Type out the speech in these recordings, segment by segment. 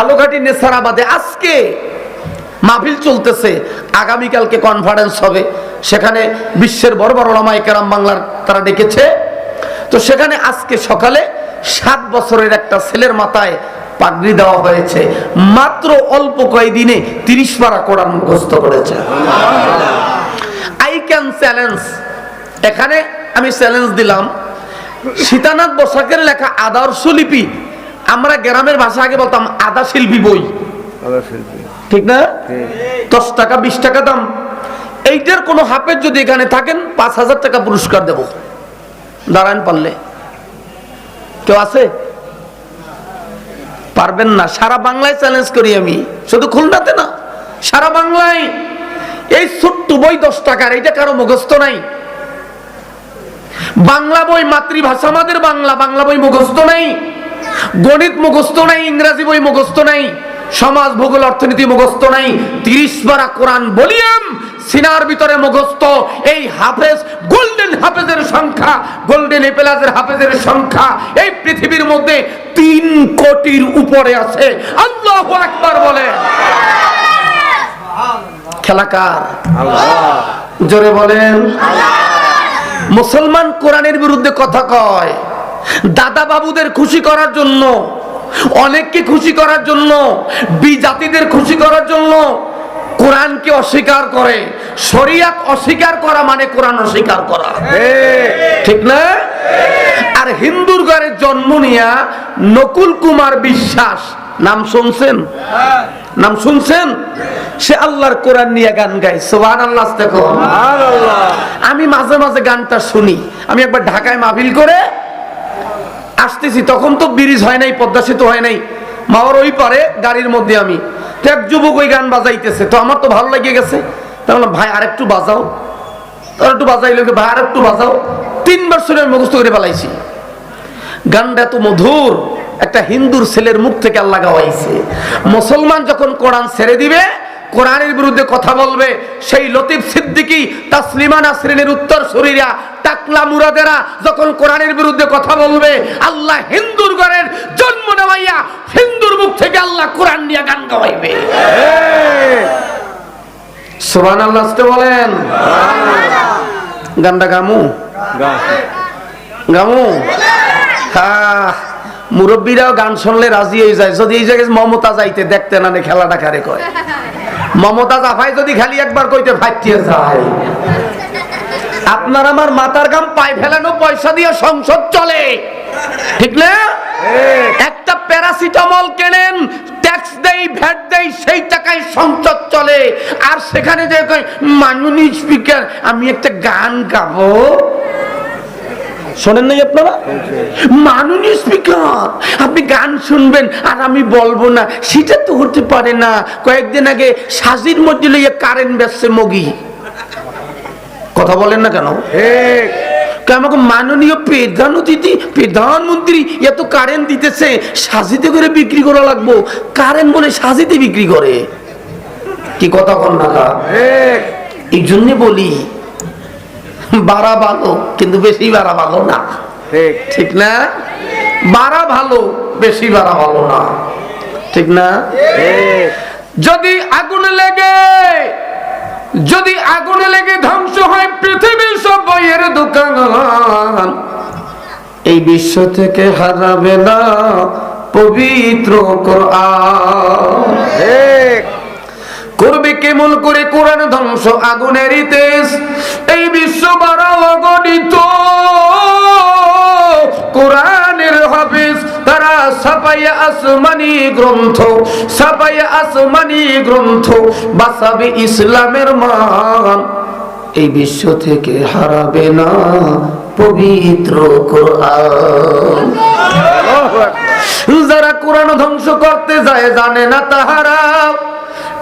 ঝালকাঠি নেসারাবাদে আজকে মাহফিল চলতেছে, আগামীকালকে কনফারেন্স হবে। সেখানে বিশ্বের বড় বড় কেরাম বাংলার তারা ডেকেছে। তো সেখানে আজকে সকালে সাত বছরের একটা ছেলের মাথায় পাগড়ি দেওয়া হয়েছে। মাত্র অল্প কয়েকদিনে তিরিশ পারা কোরআন মুখস্থ করেছে। আই ক্যান চ্যালেঞ্জ এখানে আমি চ্যালেঞ্জ দিলাম। সীতানাথ বসাকের লেখা আদর্শ লিপি আমরা গ্রামের ভাষা আগে বলতাম আদা শিল্পী বই। ঠিক না? দশ টাকা বিশ টাকা দাম। এইটার কোনো হাফের যদি এখানে থাকেন পাঁচ হাজার টাকা পুরস্কার দেব। দাঁড়ান পারলে। কেউ আছে? পারবেন না। সারা বাংলায় চ্যালেঞ্জ করি আমি। শুধু খুলনাতে না সারা বাংলায়। এই ছোট্ট বই দশ টাকার এইটা কারও মুখস্থ নাই। বাংলা বই মাতৃভাষা আমাদের বাংলা। বাংলা বই মুখস্থ নাই। গণিত মুখস্থ নাই ইংরাজি বই মুখস্থ নাই সমাজ ভূগোল অর্থনীতি মুখস্থ নাই তিরিশ পারা কোরআন বলিয়াম সিনার ভিতরে মুখস্থ। এই হাফেজ গোল্ডেন হাফেজের সংখ্যা গোল্ডেন এপেলাজের হাফেজের সংখ্যা এই পৃথিবীর মধ্যে তিন কোটির উপরে আছে। আল্লাহ একবার বলে। খেলাকার জোরে বলেন। মুসলমান কোরআনের বিরুদ্ধে কথা কয়। দাদা বাবুদের খুশি করার জন্য অনেককে খুশি করার জন্য বিজাতিদের খুশি করার জন্য কোরআনকে অস্বীকার করে শরিয়াত অস্বীকার করা মানে কোরআন অস্বীকার করা। ঠিক না? আর হিন্দুর ঘরে জন্ম নিয়া নকুল কুমার বিশ্বাস নাম শুনছেন? নাম শুনছেন? সে আল্লাহর কোরআন নিয়ে গান গায় সোহান আল্লাহ দেখো আমি মাঝে মাঝে গানটা শুনি আমি একবার ঢাকায় মাহফিল করে আসতেছি, তখন তো ব্রিজ হয় নাই, পদ্মা সেতু হয় নাই। মাওয়ার ওই পারে, গাড়ির মধ্যে আমি। এক যুবক ওই গান বাজাইতেছে। তো আমার তো ভালো লেগে গেছে। তো বললাম, ভাই, আরেকটু বাজাও। তো একটু বাজাইলো ভাই, আরেকটু বাজাও। তিনবার শুনে আমি মুখস্থ করে পালাইছি গানটা এত মধুর, একটা হিন্দুর ছেলের মুখ থেকে আল্লাহ গাওয়াইছে। মুসলমান যখন কোরআন ছেড়ে দিবে কোরআনের বিরুদ্ধে কথা বলবে সেই লতিফ সিদ্দিকি তাসলিমা নাসরিনের উত্তর শরীরা টাকলা মুরাদেরা যখন কোরআনের বিরুদ্ধে কথা বলবে আল্লাহ হিন্দুর ঘরের জন্ম নেওয়াইয়া হিন্দুর মুখ থেকে আল্লাহ কোরআন নিয়ে গান গাওয়াইবে। সুবহান আল্লাহ বলেন। গানটা গামু। গামু। হ্যাঁ মুরব্বীরাও গান শুনলে রাজি হয়ে যায়। যদি এই জায়গায় মমতা যাইতে দেখতে নে খেলাটা কারে কয়? মমতা জাফাই যদি খালি একবার কইতে ফাটিয়ে যায় আপনার আমার মাথার গাম পাই ফেলানো পয়সা দিয়ে সংসদ চলে। ঠিক না? একটা প্যারাসিটামল কেনেন ট্যাক্স দেই ভ্যাট দেই সেই টাকায় সংসদ চলে। আর সেখানে যে কয় মাননীয় স্পিকার আমি একটা গান গাবো। শোনেন নাই আপনারা? মাননীয় স্পিকার আপনি গান শুনবেন আর আমি বলব না। সেটা তো হতে পারে না। কয়েকদিন আগে সাজির মধ্যে লইয়া কারেন্ট বেসছে মগি। কথা বলেন না কেন? আমাকে মাননীয় প্রধান অতিথি প্রধানমন্ত্রী এত কারেন্ট দিতেছে সাজিতে করে বিক্রি করা লাগবো। কারেন্ট বলে সাজিতে বিক্রি করে। কি কথা কন না এই জন্য বলি বাড়া ভালো কিন্তু বেশি বাড়া ভালো না। ঠিক। না? বাড়া ভালো বেশি বাড়া ভালো না। ঠিক না? যদি আগুন লেগে যদি আগুনে লেগে ধ্বংস হয় পৃথিবীর সব বইয়ের দোকান। এই বিশ্ব থেকে হারাবে না পবিত্র কোরআন। করবে কেমন করে কোরআন ধ্বংস আগুনের তেজ এই বিশ্ব বড় অগণিত কোরআনের হাফিজ, তারা ছাপাইয়া আসমানি গ্রন্থ ছাপাইয়া আসমানি গ্রন্থ বাসাবে ইসলামের মান। এই বিশ্ব থেকে হারাবে না পবিত্র কোরআন। যারা কোরআন ধ্বংস করতে যায় জানে না তাহারা।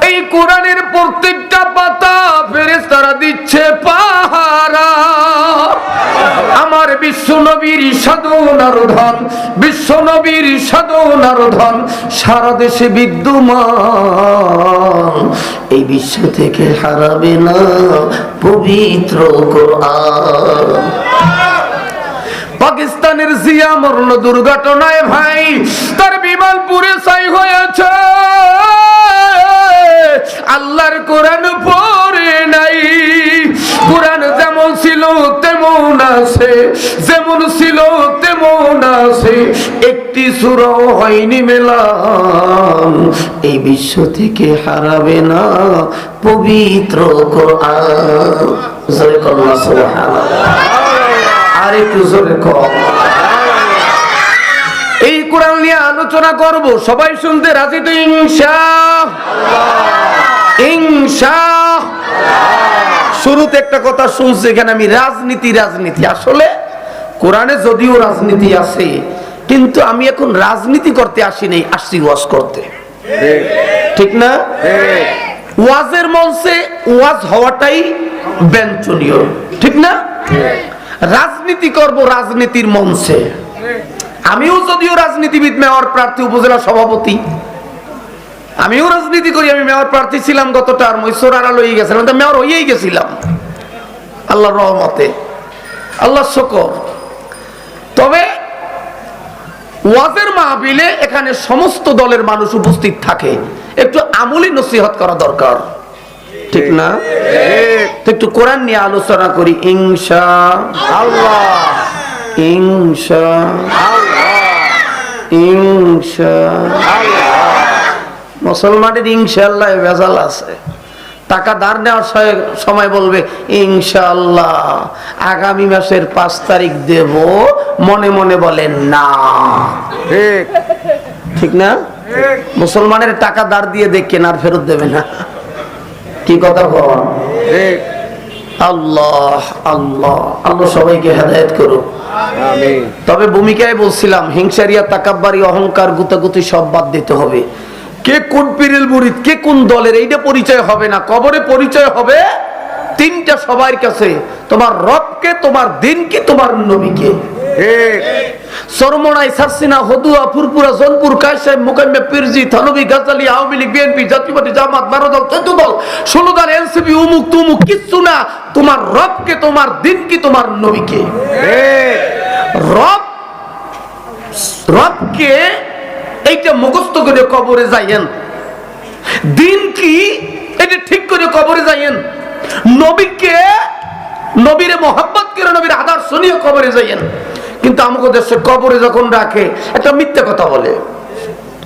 এই কোরআনের প্রত্যেকটা পাতা ফেরেস তারা দিচ্ছে পাহারা। আমার বিশ্ব নবীর সাধনার ধন বিশ্ব নবীর সাধনার ধন সারা দেশে বিদ্যমান। এই বিশ্ব থেকে হারাবে না পবিত্র কোরআন। পাকিস্তানের জিয়া মরণ দুর্ঘটনায় ভাই, তার বিমান পুরে ছাই হয়েছে। আল্লাহর কোরআন পড়ে নাই। কোরআন যেমন ছিল, তেমন আছে। যেমন ছিল, তেমন আছে। একটি সুর হয়নি মেলাম। এই বিশ্ব থেকে হারাবে না পবিত্র আর একটু জোরে ক এই কোরআন নিয়ে আলোচনা করব। সবাই শুনতে রাজি তো ইনশা ইনশা শুরুতে একটা কথা শুনছি, এখানে আমি রাজনীতি রাজনীতি। আসলে কোরআনে যদিও রাজনীতি আছে, কিন্তু আমি এখন রাজনীতি করতে আসি নাই, আসছি ওয়াজ করতে। ঠিক না? ওয়াজের মঞ্চে ওয়াজ হওয়াটাই ব্যঞ্চনীয় ঠিক না? রাজনীতি করব রাজনীতির মঞ্চে। আমিও যদিও রাজনীতিবিদ, মেয়র, প্রার্থী, উপজেলা সভাপতি আমিও রাজনীতি করি, আমি মেয়র প্রার্থী ছিলাম গত টার্ম ওই সোরারা লই গেছিলাম তো মেয়র হইয়াই গেছিলাম। আল্লাহর রহমতে। আল্লাহ শকর। তবে ওয়াজের মাহবিলে এখানে সমস্ত দলের মানুষ উপস্থিত থাকে। একটু আমলি নসিহত করা দরকার। ঠিক না? একটু কোরআন নিয়ে আলোচনা করি ইংসা আল্লাহ। ইনশা ইনশা মুসলমানের ইনশাল্লাহ ভেজাল আছে। টাকা ধার নেওয়ার সময় বলবে ইনশাল্লাহ আগামী মাসের পাঁচ তারিখ দেব মনে মনে বলেন না। ঠিক। ঠিক না? মুসলমানের টাকা ধার দিয়ে দেখেন আর ফেরত দেবে না। কি কথা বল? ঠিক। আল্লাহ আল্লাহ আল্লাহ সবাইকে হেদায়ত করুক। তবে ভূমিকায় বলছিলাম হিংসারিয়া তাকাব্বারি অহংকার গুতাগুতি সব বাদ দিতে হবে। কে কোন পীরের মুরিদ কে কোন দলের এইটা পরিচয় হবে না। কবরে পরিচয় হবে তিনটা সবার কাছে তোমার রবকে তোমার দিনকে তোমার নবীকে। সরমনাই সারসিনা হদুয়া ফুরপুরা জনপুর কায়সাহেব মুকাম্মে পিরজি থানবী গাজালি আওয়ামী লীগ বিএনপি জাতীয় পার্টি জামাত বারো দল চোদ্দ দল ষোলো দল এনসিপি উমুক তুমুক কিচ্ছু না। তোমার রবকে তোমার দিনকে তোমার নবীকে। রব রবকে এইটা মুখস্থ করে কবরে যাইয়েন। দিন কি? এটা ঠিক করে কবরে যাইয়েন। নবীকে, নবীরে মোহাম্মত করে নবীর আদর্শ নিয়ে কবরে যাইয়েন। কিন্তু আমাকে দেশে কবরে যখন রাখে একটা মিথ্যা কথা বলে।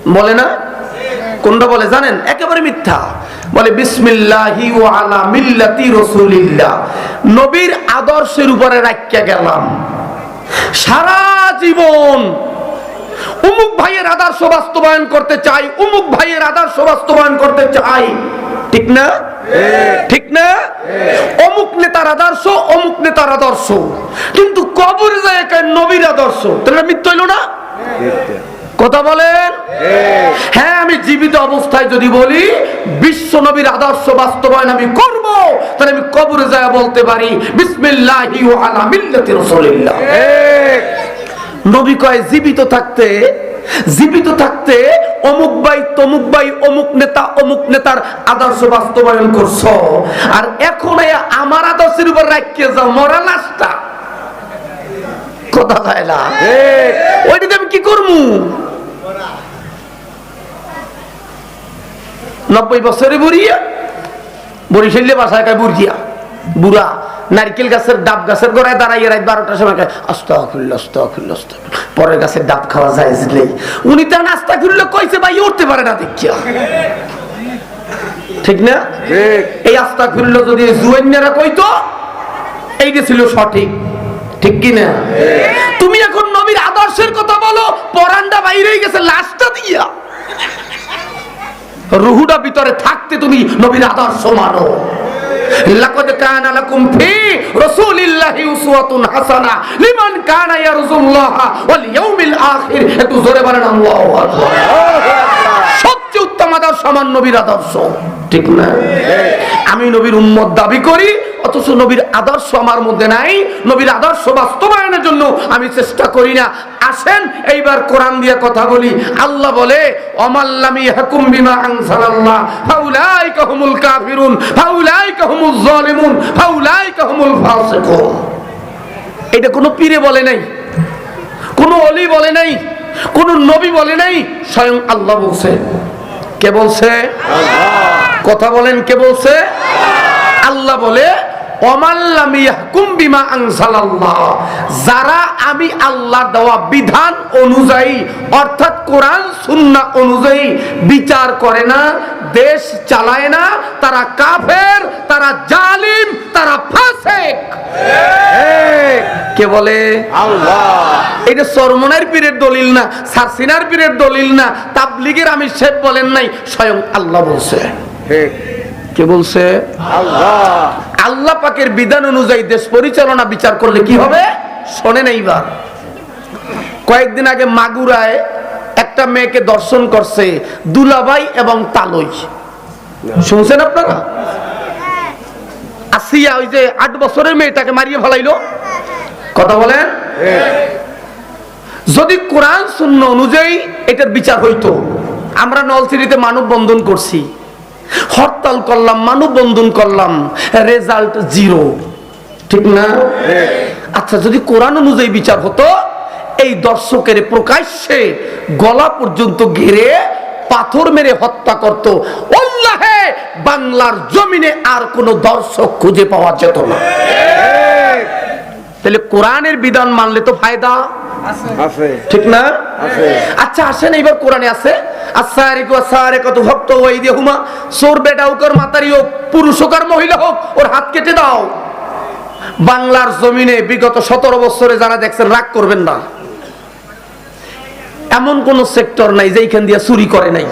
বলে না? কোনটা বলে জানেন? একেবারে মিথ্যা। বলে, বিসমিল্লাহি ওয়া আলা মিল্লাতি রাসূলিল্লাহ। নবীর আদর্শের উপরে রাখিয়া গেলাম। সারা জীবন উমুক ভাইয়ের আদর্শ বাস্তবায়ন করতে চাই উমুক ভাইয়ের আদর্শ বাস্তবায়ন করতে চাই। ঠিক না? ঠিক। না? অমুক নেতার আদর্শ অমুক নেতার আদর্শ। কিন্তু কবর যায় একাই নবীর আদর্শ। তাহলে মিথ্য হইল না? কথা বলেন? হ্যাঁ আমি জীবিত অবস্থায় যদি বলি বিশ্ব নবীর আদর্শ বাস্তবায়ন আমি করব। তাহলে আমি কবরে যায় বলতে পারি বিসমিল্লাহি ওয়া আলা মিল্লাতি রাসূলিল্লাহ। ঠিক। নবী কয় জীবিত থাকতে জীবিত থাকতে অমুক ভাই তমুক ভাই অমুক নেতা অমুক নেতার আদর্শ বাস্তবায়ন করছ। আর এখন আমার আদর্শের উপর রাখিয়ে যাও মরা লাশটা। কথা যায় না। ওইটাতে আমি কি করব নব্বই বছরে বুড়িয়া বরিশালে বাসায় বুড়িয়া বুড়া। নারকেল গাছের ডাব গাছের গোড়ায় দাঁড়াইয়ে রাত বারোটার সময় কয় আস্তা খুলল আস্তা খুলল আস্তা পরের গাছের ডাব খাওয়া যায় নেই। উনি তার নাস্তা খুললে কইছে ভাই উঠতে পারে না দেখিয়া। ঠিক না? এই আস্তা খুললো যদি জুয়েন্যারা কইতো এইটা ছিল সঠিক। ঠিক কি না? তুমি এখন নবীর আদর্শের কথা বলো পরান্ডা বাইরে গেছে লাশটা দিয়া। রুহুটা ভিতরে থাকতে তুমি নবীর আদর্শ মানো। কানা লাকুম ফি রাসূলিল্লাহি উসওয়াতুন হাসানা লিমান কানা ইয়ারজুল্লাহ ওয়াল ইয়াউমিল আখির। একটু জোরে বলেন, আল্লাহু আকবার। সবচেয়ে উত্তম আদর্শ আমার নবীর আদর্শ। ঠিক না? আমি নবীর উম্মত দাবি করি অথচ নবীর আদর্শ আমার মধ্যে নাই নবীর আদর্শ বাস্তবায়নের জন্য আমি চেষ্টা করি না। আসেন এইবার কোরআন দিয়ে কথা বলি। আল্লাহ বলে অমাল্লামি হাকুম বিমা আনসালাল্লাহ ফাউলাইকা হুমুল কাফিরুন ফাউলাইকা হুমুজ জালিমুন ফাউলাইকা হুমুল ফাসিকুন। এটা কোনো পীরে বলে নাই কোনো অলি বলে নাই কোন নবী বলে নাই স্বয়ং আল্লাহ বলছে। কে বলছে? কথা বলেন কে বলছে? আল্লাহ বলে যারা আমি আল্লাহর দেওয়া বিধান অনুযায়ী অর্থাৎ কোরআন সুন্নাহ অনুযায়ী বিচার করে না দেশ চালায় না তারা কাফের তারা জালিম তারা ফাসেক। কে বলে? আল্লাহ। এটা সরমনের পীরের দলিল না সারসিনার পীরের দলিল না তাবলিগের আমি শেখ বলেন নাই স্বয়ং আল্লাহ বলছে। ঠিক। কে বলছে? আল্লাহ। পাকের বিধান অনুযায়ী দেশ পরিচালনা বিচার করলে কি হবে? শোনেন এইবার। কয়েকদিন আগে মাগুরায় একটা মেয়েকে দর্শন করছে দুলাভাই এবং তালই। শুনছেন আপনারা? আসিয়া ওই যে আট বছরের মেয়েটাকে মারিয়ে ফেলাইলো। কথা বলেন? যদি কোরআন শূন্য অনুযায়ী এটার বিচার হইতো আমরা নলছিরিতে মানব বন্ধন করছি। হরতাল করলাম মানব বন্ধন করলাম রেজাল্ট জিরো ঠিক না? আচ্ছা যদি কোরআন অনুযায়ী বিচার হতো এই দর্শকের প্রকাশ্যে গলা পর্যন্ত ঘিরে পাথর মেরে হত্যা করত অল্লাহে বাংলার জমিনে আর কোন দর্শক খুঁজে পাওয়া যেত না। তাহলে কোরআনের বিধান মানলে তো ফায়দা। আছে। ঠিক না? আচ্ছা আসেন এইবার কোরআনে আছে। বাংলার জমিনে বিগত সতেরো বছরে যারা দেখছেন রাগ করবেন না। এমন কোন সেক্টর নাই যেইখান দিয়ে চুরি করে নাই।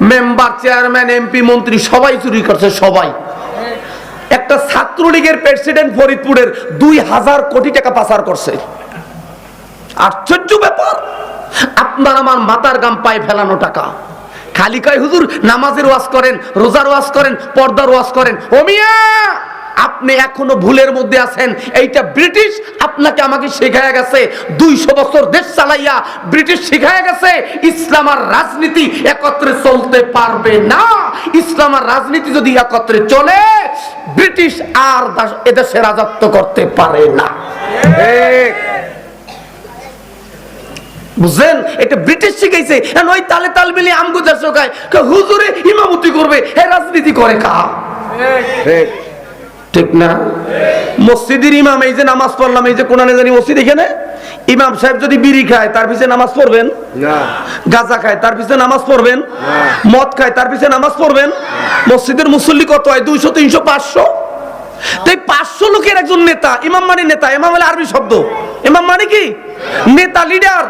মেম্বার চেয়ারম্যান এমপি মন্ত্রী সবাই চুরি করছে সবাই। একটা ছাত্রলীগের প্রেসিডেন্ট ফরিদপুরের দুই হাজার কোটি টাকা পাচার করছে। আশ্চর্য ব্যাপার। আপনার আমার মাতার গাম পায়ে ফেলানো টাকা। খালি কয়, হুজুর, নামাজের ওয়াজ করেন, রোজার ওয়াজ করেন, পর্দার ওয়াজ করেন। ও মিয়া, আপনি এখনও ভুলের মধ্যে আছেন। এইটা ব্রিটিশ আপনাকে আমাকে শেখায় গেছে। দুইশো বছর দেশ চালাইয়া ব্রিটিশ শিখায় গেছে, ইসলাম আর রাজনীতি একত্রে চলতে পারবে না। ইসলাম আর রাজনীতি যদি একত্রে চলে, ব্রিটিশ আর এদেশে রাজত্ব করতে পারে না। ঠিক। বুঝলেন এটা ব্রিটিশ শিখাইছে। ওই তালে তাল মিলিয়ে আমগো দেশ হুজুরে ইমামতি করবে হে রাজনীতি করে কা? ঠিক না? মসজিদের ইমাম এই যে নামাজ পড়লাম এই যে কোরআনে জানি মসজিদ এখানে? ইমাম সাহেব যদি বিড়ি খায় তার পিছনে নামাজ পড়বেন? না। গাঁজা খায় তার পিছনে নামাজ পড়বেন? মদ খায় তার পিছনে নামাজ পড়বেন? মসজিদের মুসল্লি কত হয়? দুইশো তিনশো পাঁচশো? তাই পাঁচশো লোকের একজন নেতা ইমাম মানে নেতা ইমাম আরবি শব্দ। ইমাম মানে কি? নেতা লিডার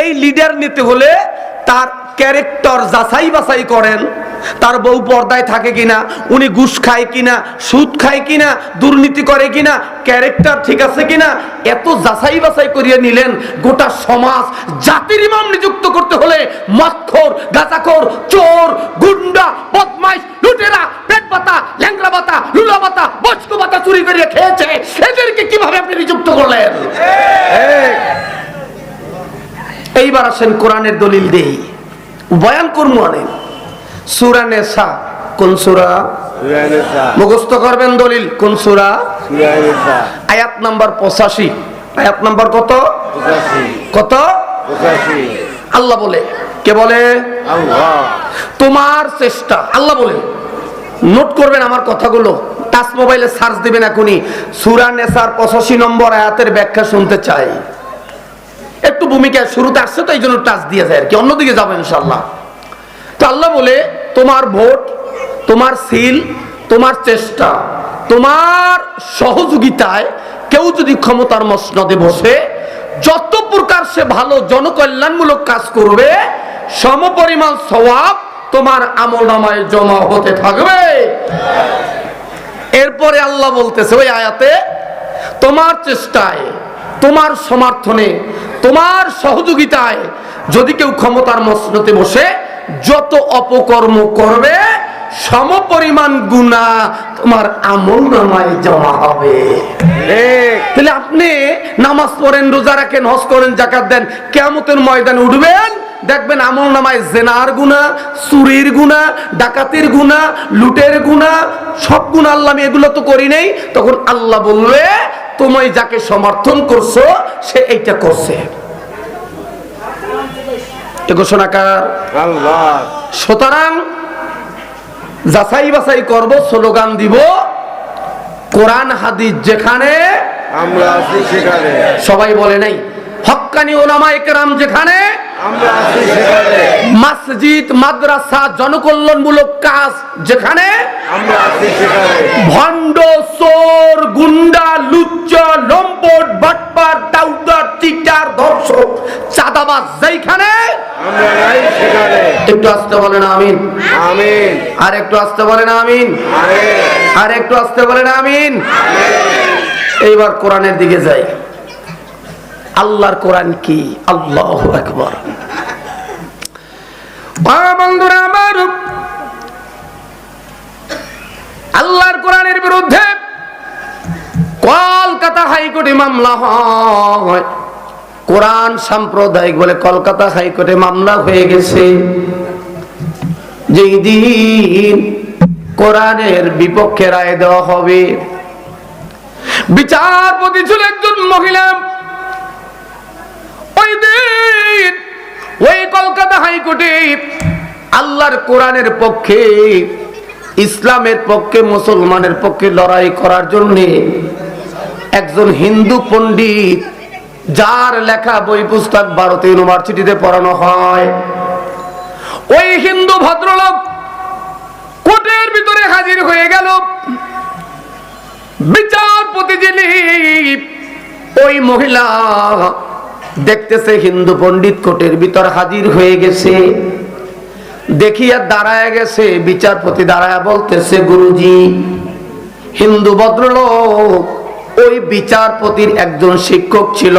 এই লিডার নিতে হলে তার ক্যারেক্টার যাচাই বাছাই করেন। তার বউ পর্দায় থাকে কিনা, উনি ঘুষ খায় কিনা, সুদ খায় কিনা, দুর্নীতি করে কিনা, ক্যারেক্টার ঠিক আছে কিনা, এত যাচাই বাছাই করিয়ে নিলেন গোটা সমাজ। জাতির ইমাম নিযুক্ত করতে হলে মৎখর গাঁজাখোর, চোর, গুন্ডা, বদমাইশ, লুটেরা পেট পাতা ল্যাংরা পাতা লুলা পাতা বস্কু পাতা চুরি করে খেয়েছে। এদেরকে কীভাবে আপনি নিযুক্ত করলেন? এইবার আসেন কোরআনের দলিল দেই। বয়ান করব আনেন সুরা নেশা কোন সুরা? মুখস্থ করবেন দলিল কোন সুরা? আয়াত নাম্বার পঁচাশি। আয়াত নাম্বার কত? কত? আল্লাহ বলে। কে বলে? তোমার চেষ্টা। আল্লাহ বলে। নোট করবেন আমার কথাগুলো। টাচ মোবাইলে সার্চ দিবেন এখনই। সুরা নেশার পঁচাশি নম্বর আয়াতের ব্যাখ্যা শুনতে চাই। একটু ভূমিকা শুরুতে আসছে তো এই জন্য টাচ দিয়ে যায় আর কি। অন্যদিকে যাব ইনশাল্লাহ তো আল্লাহ বলে, তোমার ভোট, তোমার সিল, তোমার চেষ্টা, তোমার সহযোগিতায় কেউ যদি ক্ষমতার মসনদে বসে, যত প্রকার সে ভালো জনকল্যাণমূলক কাজ করবে, সমপরিমাণ সওয়াব তোমার আমল নামায় জমা হতে থাকবে। এরপরে আল্লাহ বলতেছে, ওই আয়াতে, তোমার চেষ্টায়, তোমার সমর্থনে তোমার সহযোগিতায় যদি কেউ ক্ষমতার মসনতে বসে যত অপকর্ম করবে সমপরিমাণ গুণা তোমার আমল নামায় জমা হবে। তাহলে আপনি নামাজ পড়েন, রোজা রাখেন, হজ করেন জাকাত দেন কেমতের ময়দানে উঠবেন, দেখবেন আমল নামায় জেনার গুণা, চুরির গুণা, ডাকাতির গুণা, লুটের গুণা, সব গুণা আল্লাহ আমি এগুলো তো করি নাই। তখন আল্লাহ বলবে তুমি যাকে সমর্থন করছ সে এইটা করছে। এ ঘোষণাকার আল্লাহ। সুতরাং যাচাই বাছাই করব স্লোগান দিব কোরআন হাদিস যেখানে আমরা আছি সেখানে। সবাই বলে নাই। হক্কানি ওলামা একরাম যেখানে মসজিদ মাদ্রাসা জনকল্যাণমূলক কাজ যেখানে ভণ্ড চোর গুন্ডা লুচ্চ লম্পট বাটপার টাউটার চিটার ধর্ষক চাঁদাবাজ যেখানে একটু আসতে বলেন আমিন। আমিন। আর একটু আসতে বলেন আমিন। আমিন। আর একটু আসতে বলেন আমিন। এইবার কোরআনের দিকে যাই। আল্লাহর কোরআন কি? আল্লাহ একবার বন্ধুরা আমার, আল্লাহর কোরআনের বিরুদ্ধে কলকাতা হাইকোর্টে মামলা হয়। কোরআন সাম্প্রদায়িক বলে কলকাতা হাইকোর্টে মামলা হয়ে গেছে। যেই দিন কোরআনের বিপক্ষে রায় দেওয়া হবে। বিচারপতি ছিল একজন মহিলা। ওই ওই কলকাতা হাইকোর্টে আল্লাহর কোরআনের পক্ষে, ইসলামের পক্ষে, মুসলমানের পক্ষে লড়াই করার জন্য একজন হিন্দু পণ্ডিত, যার লেখা বই পুস্তক ভারতীয় ইউনিভার্সিটিতে পড়ানো হয়, ওই হিন্দু ভদ্রলোক কোর্টের ভিতরে হাজির হয়ে গেল। বিচারপতি যিনি, ওই মহিলা দেখতেছে হিন্দু পণ্ডিত কোটের ভিতর হাজির হয়ে গেছে। দেখিয়া দাঁড়ায় গেছে, বিচারপতি দাঁড়ায় বলতেছে, গুরুজি, হিন্দু ভদ্রলোক, ওই বিচারপতির একজন শিক্ষক ছিল।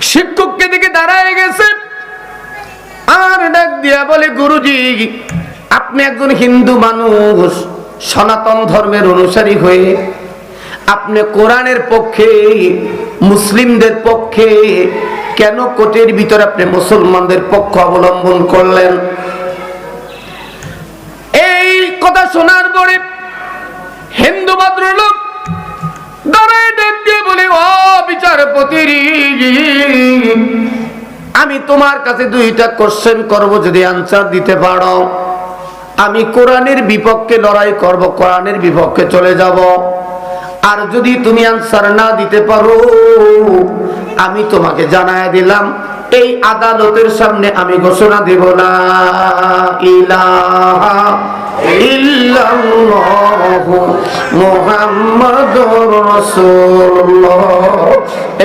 শিক্ষককে দিকে দাঁড়ায় গেছে। আর ডাক দিয়া বলে, গুরুজি, আপনি একজন হিন্দু মানুষ, সনাতন ধর্মের অনুসারী হয়ে আপনি কোরআনের পক্ষে, মুসলিমদের পক্ষে, কেন কোটের ভিতরে আপনি মুসলমানদের পক্ষ অবলম্বন করলেন? এই কথা শোনার পরে হিন্দু ভদ্রলোক দাঁড়ায় ডাক বলে, ও বিচারপতি আমি তোমার কাছে দুইটা কোশ্চেন করব, যদি আনসার দিতে পারো। আমি কোরআনের বিপক্ষে লড়াই করব, কোরআনের বিপক্ষে চলে যাব। আর যদি তুমি আনসার না দিতে পারো, আমি তোমাকে জানায় দিলাম, এই আদালতের সামনে আমি ঘোষণা দেব না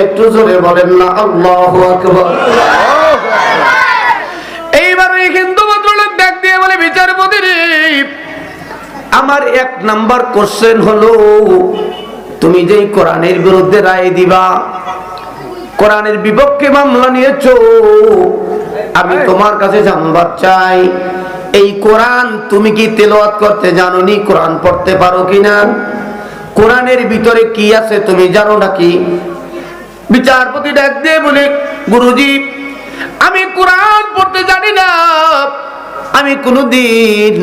একটু জোরে বলেন না আল্লাহু এইবার ওই হিন্দু ভদ্রলোক ডাক দিয়ে বলে, বিচারপতি আমার এক নাম্বার কোশ্চেন হলো তুমি যেই কোরআনের বিরুদ্ধে রায় দিবা কোরআনের বিপক্ষে মামলা নিয়েছ আমি তোমার কাছে জানবার চাই এই কোরআন তুমি কি তেলাওয়াত করতে জানো নি কোরআন পড়তে পারো কিনা? কোরআনের ভিতরে কি আছে তুমি জানো নাকি? বিচারপতি ডাক দিয়ে বলে গুরুজি আমি কোরআন পড়তে জানি না। আমি কোনোদিন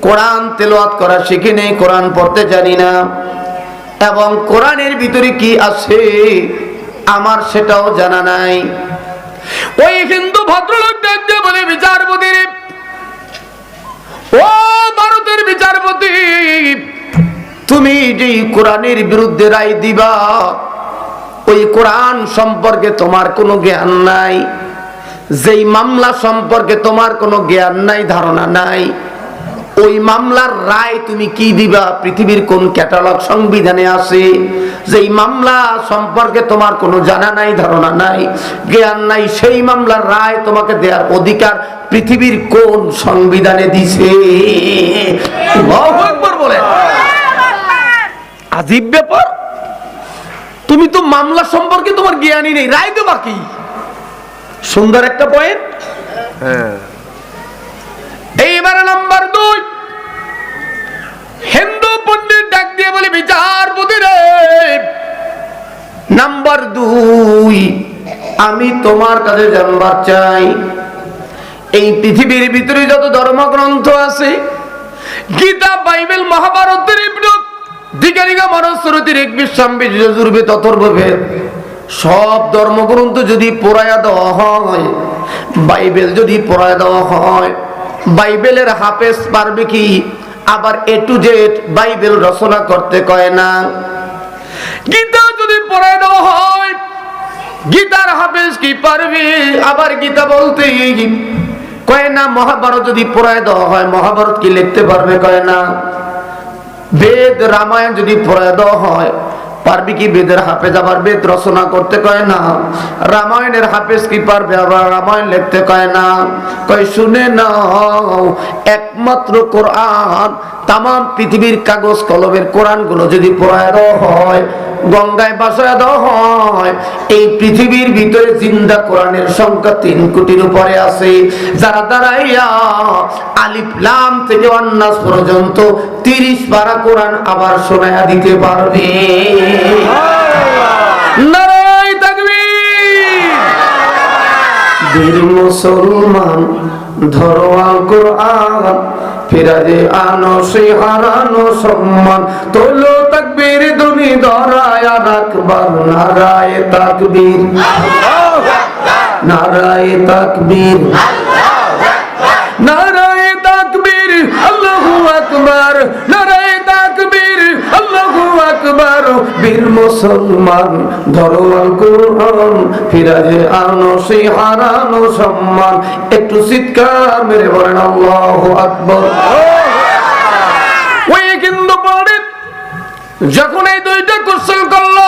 কোরআন তেলাওয়াত করা শিখিনি নেই কোরআন পড়তে জানি না। এবং কোরআনের ভিতরে কি আছে? আমার সেটাও জানা নাই। ওই হিন্দু ভদ্রলোক দিয়ে বলে বিচারপতি, ও ভারতের বিচারপতি, তুমি যে কোরআনের বিরুদ্ধে রায় দিবা, ওই কোরআন সম্পর্কে তোমার কোনো জ্ঞান নাই। যেই মামলা সম্পর্কে তোমার কোনো জ্ঞান নাই, ধারণা নাই। ওই মামলার রায় তুমি কি দিবা? পৃথিবীর কোন ক্যাটালগ সংবিধানে আছে? যেই মামলা সম্পর্কে তোমার কোনো জানা নাই, ধারণা নাই, জ্ঞান নাই, সেই মামলার রায় তোমাকে দেওয়ার অধিকার পৃথিবীর কোন সংবিধানে দিছে? বলে। আজীব ব্যাপার। তুমি তো মামলা সম্পর্কে তোমার জ্ঞানই নেই, রায় দেবা কি? সুন্দর একটা পয়েন্ট হ্যাঁ। এইবারে নাম্বার দুই। হিন্দু পণ্ডিত ডাক দিয়ে বলে বিচারপতি রে নাম্বার দুই, আমি তোমার কাছে জানবার চাই। এই পৃথিবীর ভিতরে যত ধর্মগ্রন্থ আছে, গীতা, বাইবেল, মহাভারতের দিগারিগা মনস্বরতির এক বিশ্বাম্বি যজুর্বে তথর্বভেদ সব ধর্মগ্রন্থ যদি পোড়ায়া দেওয়া হয়, বাইবেল যদি পোড়ায় দেওয়া হয় বাইবেলের হাফেজ পারবে কি? আবার এ টু জেড বাইবেল রচনা করতে কয় না। গীতা যদি পড়ে দেওয়া হয়, গীতার হাফেজ কি পারবে? আবার গীতা বলতে কয় না, মহাভারত যদি পড়ায় দেওয়া হয়, মহাভারত কি লিখতে পারবে কয় না? বেদ রামায়ণ যদি পড়ায় দেওয়া হয় পারবি কি বেদের হাফেজ? আবার বেদ রচনা করতে কয় না। রামায়ণের হাফেজ কি পারবে? আবার রামায়ণ লিখতে কয় না। কয়, শুনে নাও, একমাত্র কোরআন তাম পৃথিবীর কাগজ কলমের কোরআনগুলো যদি পড়ায় হয়, গঙ্গায় বাসায় হয়, এই পৃথিবীর ভিতরে জিন্দা কোরআনের সংখ্যা তিন কোটির উপরে আছে। যারা দাঁড়াইয়া আলিফ লাম থেকে অন্নাস পর্যন্ত তিরিশ পারা কোরআন আবার শোনায়া দিতে পারবে। মুসলমান, ধরো আল কোরআন, ফিরাজে আনো সে হারানো সম্মান, তোলো তাকবীর দুনি ধরায় রাখবার নারায় তাকবীর। নারায় তাকবীর। নারায় তাকবীর, আল্লাহু আকবার বীর মুসলমান, ধরো আল কোরআন, ফিরাজে আনো সেই হারানো সম্মান। একটু চিৎকার মেরে বলেন, আল্লাহু আকবার। ওই কিন্তু পরে যখন এই দুইটা কোশ্চেন করল,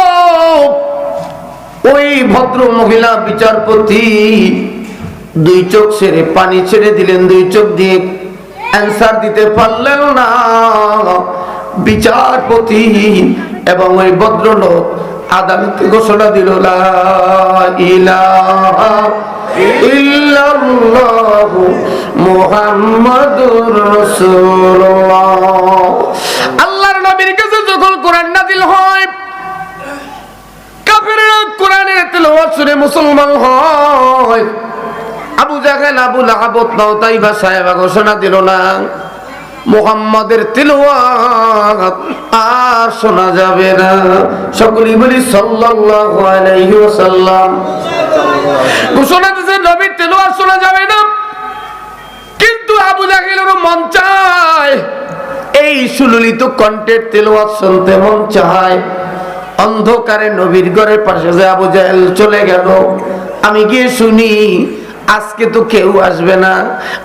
ওই ভদ্র মহিলা বিচারপতি দুই চোখ ছেড়ে পানি ছেড়ে দিলেন, দুই চোখ দিয়ে অ্যান্সার দিতে পারলেন না। বিচারপতি এবং ওই ভদ্রলোক আদালতে ঘোষণা দিল মুহাম্মাদুর রাসূলুল্লাহ। আল্লাহর নবীর কাছে যখন কোরআন নাযিল হয়, কাফেররা কোরআনের তেলাওয়াত শুনে মুসলমান হয়। আবু জাহেল, আবু লাহাবত বা সাহেবা ঘোষণা দিল, না মোহাম্মদের তিলওয়াত, আর শোনা যাবে না। সকলেই বলি সাল্লাল্লাহু আলাইহি ওয়াসাল্লাম। ঘোষণা দিয়েছে, নবীর তিলওয়াত শোনা যাবে না। কিন্তু আবু জাহেলের মন চায়, এই সুললিত কণ্ঠের তেলাওয়াত শুনতে মন চায়। অন্ধকারে নবীর ঘরের পাশে যে আবু জাহেল চলে গেল, আমি গিয়ে শুনি আজকে তো কেউ আসবে না।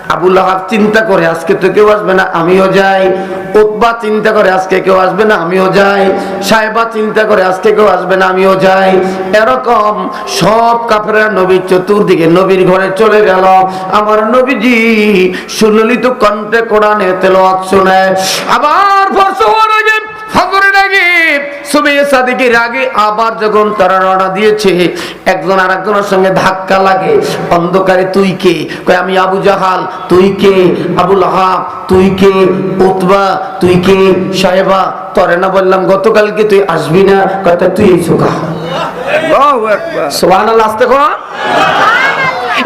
আবুল আহাব চিন্তা করে, আজকে তো কেউ আসবে না, আমিও যাই। উতবা চিন্তা করে, আজকে কেউ আসবে না, আমিও যাই। সাহেবা চিন্তা করে, আজকে কেউ আসবে না, আমিও যাই। এরকম সব কাফেরা নবীর চতুর্দিকে, নবীর ঘরে চলে গেল। আমার নবীজি সুললিত কণ্ঠে কোরআনে শোনায়। আবার সুবে সাদিকের আগে আবার যখন তারা রওনা দিয়েছে একজন আর সঙ্গে ধাক্কা লাগে। অন্ধকারে তুই কে? কয় আমি আবু জাহাল। তুই কে? আবুল আহাব তুই কে? উতবা। তুই কে? সাহেবা। তরে না বললাম গতকালকে তুই আসবি না। কথা তুই এই সুখা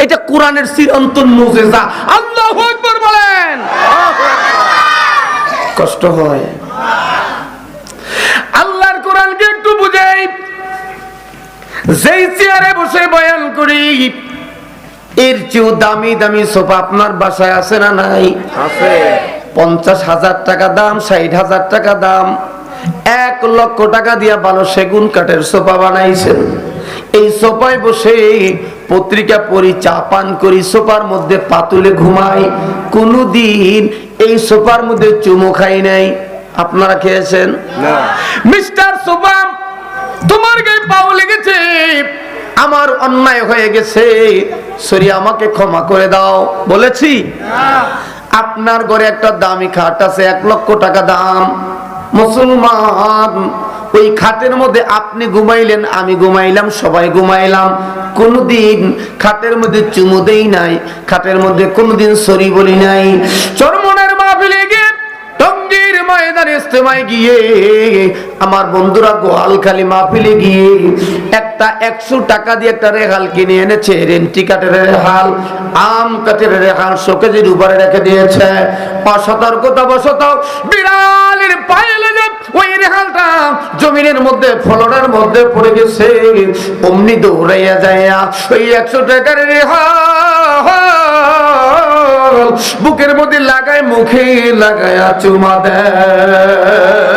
এটা কোরআনের চিরন্তন মুজিজা। আল্লাহু আকবার বলেন। কষ্ট হয় আল্লাহর কোরআনকে একটু বুঝাই যেই চেয়ারে বসে বয়ান করি এর চেয়েও দামি দামি সোফা আপনার বাসায় আছে না নাই? আছে। পঞ্চাশ হাজার টাকা দাম ষাট হাজার টাকা দাম এক লক্ষ টাকা দিয়া ভালো সেগুন কাঠের সোফা বানাইছেন। এই সোফায় বসে পত্রিকা পড়ি চা পান করি সোফার মধ্যে পাতুলে ঘুমাই। কোনদিন এই সোফার মধ্যে চুমু খাই নাই। আপনারা খেয়েছেন? না। মিস্টার সোফাম তোমার গায়ে পাও লেগেছে, আমার অন্যায় হয়ে গেছে। সরি, আমাকে ক্ষমা করে দাও, বলেছি। আপনার ঘরে একটা দামি খাট আছে, এক লক্ষ টাকা দাম। মুসলমান, ওই খাটের মধ্যে আপনি ঘুমাইলেন, আমি ঘুমাইলাম, সবাই ঘুমাইলাম। কোনদিন খাটের মধ্যে চুমু দেই নাই, খাটের মধ্যে কোনদিন সরি বলি নাই। গিয়ে ময়দানে ইস্তেমায় গিয়ে, আমার বন্ধুরা গোয়ালখালি মাহফিলে গিয়ে একটা একশো টাকা দিয়ে একটা রেহাল কিনে এনেছে, রেন্টি কাঠের রেহাল, আম কাঠের রেহাল শোকেজের উপরে রেখে দিয়েছে। অসতর্কতা বশত বিড়ালের পায়ে লেগে ওই রেহালটা জমিনের মধ্যে, ফলনের মধ্যে পড়ে গেছে। অমনি দৌড়াইয়া যায় ওই একশো টাকার রেহাল বুকের মধ্যে লাগায় মুখে লাগায় চুমা দেয়।